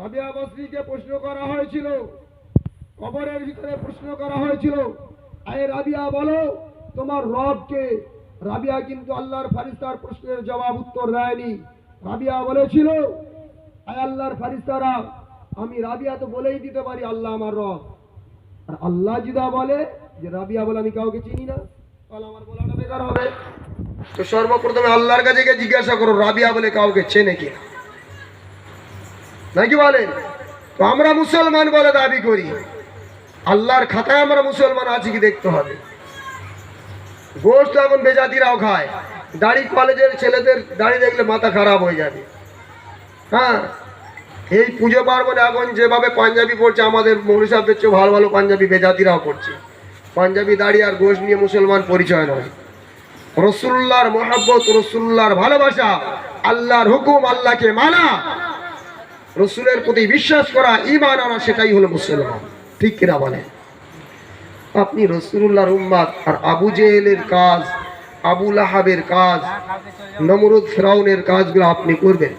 রাবিয়া বসরিকে প্রশ্ন করা হয়েছিল। কবরের ভিতরে প্রশ্ন করা হয়েছিল আরে রাবিয়া, বলো, তোমার রবকে রাবিয়া কিন্তু আল্লাহর ফারিস্তার প্রশ্নের জবাব উত্তর দেয়নি। রাবিয়া বলেছিল, আয় আল্লাহর ফারিস্তারা, আমি রাবিয়া তো বলেই দিতে পারি, আল্লাহ আমার রব। আর আল্লাহ জিদা বলে যে, রাবিয়া বলে আমি কাউকে চিনি না। তাহলে আমার বলাটা বেকার হবে। তো সর্বপ্রথমে আল্লাহর কাছে জিজ্ঞাসা করো, রাবিয়া বলে কাউকে চেনে কিনা? নাকি বলেন? তো আমরা মুসলমান বলে দাবি করি। আল্লাহর খাতায় আমরা মুসলমান আছি কি দেখতে হবে? গোষ্ঠ এখন বেজাতিরাও খায়। দাড়ি কলেজের ছেলেদের দাড়ি দেখলে মাথা খারাপ হয়ে যাবে। হ্যাঁ? এই পুজো পার্বণে এখন যেভাবে পাঞ্জাবি পড়ছে আমাদের মৌলী সাহেবদের চেয়ে ভালো ভালো পাঞ্জাবি বেজাতিরাও পড়ছে পাঞ্জাবি, দাড়ি আর গোষ্ঠ নিয়ে মুসলমান পরিচয় নয়। রসুল্লাহর মহাব্বত, রসুল্লাহর ভালোবাসা, আল্লাহর হুকুম, আল্লাহকে মানা রসুলের প্রতি বিশ্বাস করা ইমান আনা সেটাই হলো মুসলমান। ঠিক কিনা বলে আপনি রসুল্লাহর উম্মাদ আর আবু জেহেলের কাজ আবুল লাহাবের কাজ, নমরুদ ফেরাউনের কাজগুলো আপনি করবেন।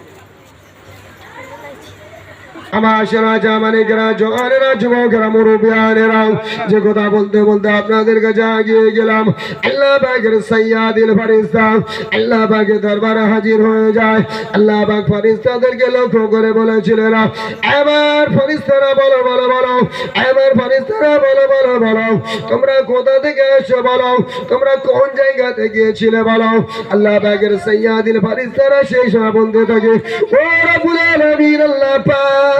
আমার জামানিকেরা জওয়ানেরা যুবকেরা, মুরব্বিয়ানেরা, যে কথা বলতে বলতে আপনাদের কাছে আগিয়ে গেলাম। আল্লাহ পাকের সাইয়াদিল ফারিস্তা, আল্লাহ পাকের দরবারে হাজির হয়ে যায়। আল্লাহ পাক ফারিস্তাদেরকে লক্ষ্য করে বলেছিলেন, এবার ফারিস্তারা বলো বলো বলো, এবার ফারিস্তারা বলো বলো বলো, তোমরা কোথা থেকে এসে বলো, তোমরা কোন জায়গা থেকে গিয়েছিলে বলো? আল্লাহ পাকের সাইয়াদিল ফারিস্তারা সেই সময় বলতে থাকে, ও আলামিন, আল্লাহ পাক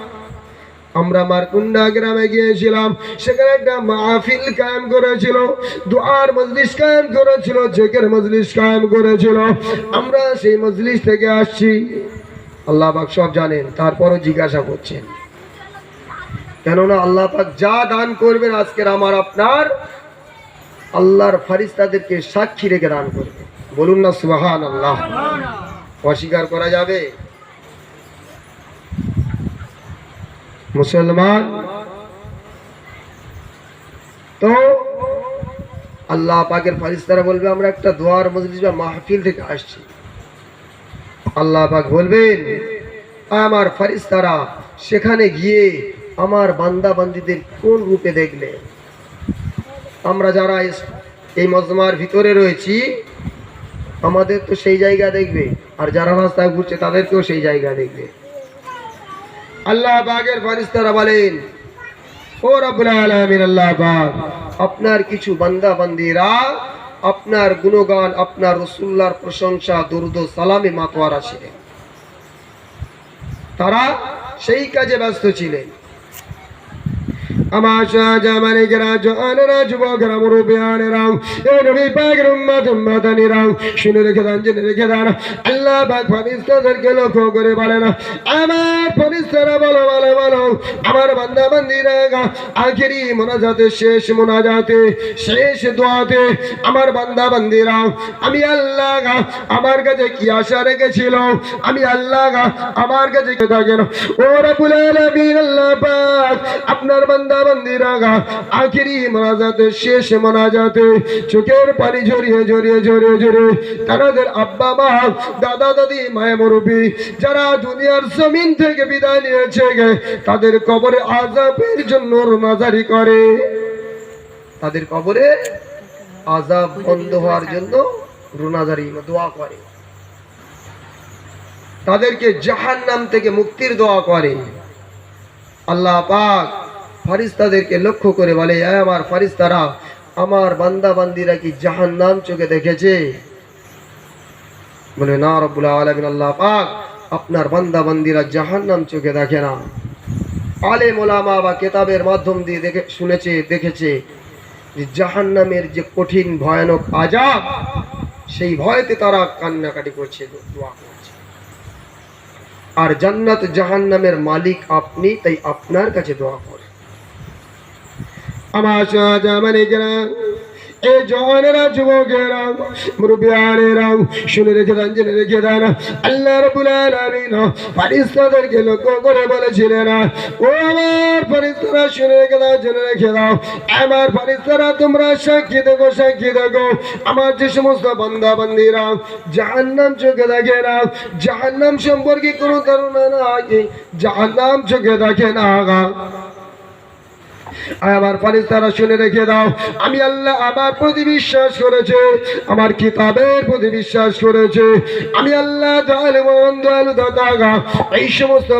আমরা মারকুন্ডা গ্রামে গিয়েছিলাম, সেখানে একটা মাহফিল কায়েম করেছিল, দোয়ার মজলিস কায়েম করেছিল, জেকের মজলিস কায়েম করেছিল। আমরা সেই মজলিস থেকে আসছি। আল্লাহ পাক সব জানেন, তারপরও জিজ্ঞাসা করছেন। কেননা আল্লাহ পাক যা দান করবেন আজকের আমার আপনার, আল্লাহর ফারিস্তাদেরকে সাক্ষী রেখে দান করবে বলুন না সুবাহান আল্লাহ অস্বীকার করা যাবে? মুসলমান। তো আল্লাহ পাকের ফারিস্তারা বলবে, আমরা একটা দোয়ার মজলিস বা মাহফিল থেকে আসছি। আল্লাহ পাক বলবেন, আমার ফারিস্তারা সেখানে গিয়ে আমার বান্দা বান্দিদের কোন রূপে দেখলে? আমরা যারা এই মজমার ভিতরে রয়েছি, আমাদের তো সেই জায়গা দেখবে, আর যারা রাস্তায় ঘুরছে তাদেরকেও সেই জায়গা দেখবে। আল্লাহ বাগের ফারিস্তারা বলেন, ও রব্বুল আলামিন, আল্লাহ বাগ আপনার কিছু বান্দা বান্দিরা আপনার গুণগান, আপনার রসুল্লার প্রশংসা, দুর্দ সালামে মাতোয়ারা ছিলেন তারা সেই কাজে ব্যস্ত ছিলেন। বলো বলো বলো শেষ মোনাজাতে শেষ দোয়াতে আমার বান্দা বান্দিরা আমি আল্লাহ গা আমার কাছে কি আশা রেখেছিল আমি আল্লাহ গা আমার কাছে কে থাকেন ও রাব্বুল আলামিন আল্লাহ পাক আপনার বান্দা আখেরি শেষ চোখের পানি তাদের আব্বা, মা, দাদা, দাদি মুরব্বী, যারা দুনিয়ার জমিন থেকে বিদায় নিয়েছে গে, তাদের কবরে আজাবের জন্য নাজারি করে। তাদের কবরে আজাব বন্ধ হওয়ার জন্য রুনাজারি দোয়া করে। তাদেরকে জাহান্নাম থেকে মুক্তির দোয়া করে। আল্লাহ পাক ফারিস্তাদেরকে লক্ষ্য করে বলে, "এ আমার ফারিস্তারা, আমার বান্দা বান্দিরা কি জাহান্নাম চোখে দেখেছে? বলে, না, রব্বুল আলামিন, আল্লাহ পাক আপনার বান্দা বান্দিরা জাহান্নাম চোখে দেখে না। আলে মোলামা বা কেতাবের মাধ্যম দিয়ে দেখে, শুনেছে, দেখেছে যে জাহান্নামের যে কঠিন, ভয়ানক আজাব সেই ভয়তে তারা কান্নাকাটি করছে, দোয়া করছে। আর জান্নাত জাহান্নামের মালিক আপনি, তাই আপনার কাছে দোয়া করে আমার শাহজামানিকেরা এই জওয়ানেরা, যুবকেরা, মুরব্বিয়ানেরা, শুনে রেখে দেন জেনে রেখে দেন আল্লাহ রবুল আলামিন ফারিস্তাদেরকে লক্ষ্য করে বলেছিলেন ও আমার ফারিস্তারা শুনে রেখে দাও, জেনে রেখে দাও। আমার ফারিস্তারা তোমরা সাক্ষী দেখো সাক্ষী দেখো। আমার যে সমস্ত বান্দা বান্দিরা জাহান্নাম চোখে দেখে না। জাহান্নাম সম্পর্কে কোনো ধারণা নাই। জাহান্নাম চোখে দেখে না। আমার ফারিস্তারা শুনে রেখে দাও। আমি আল্লাহ আমার প্রতি বিশ্বাস করেছে, আমার কিতাবের প্রতি বিশ্বাস করেছে। আমি আল্লাহ এই সমস্ত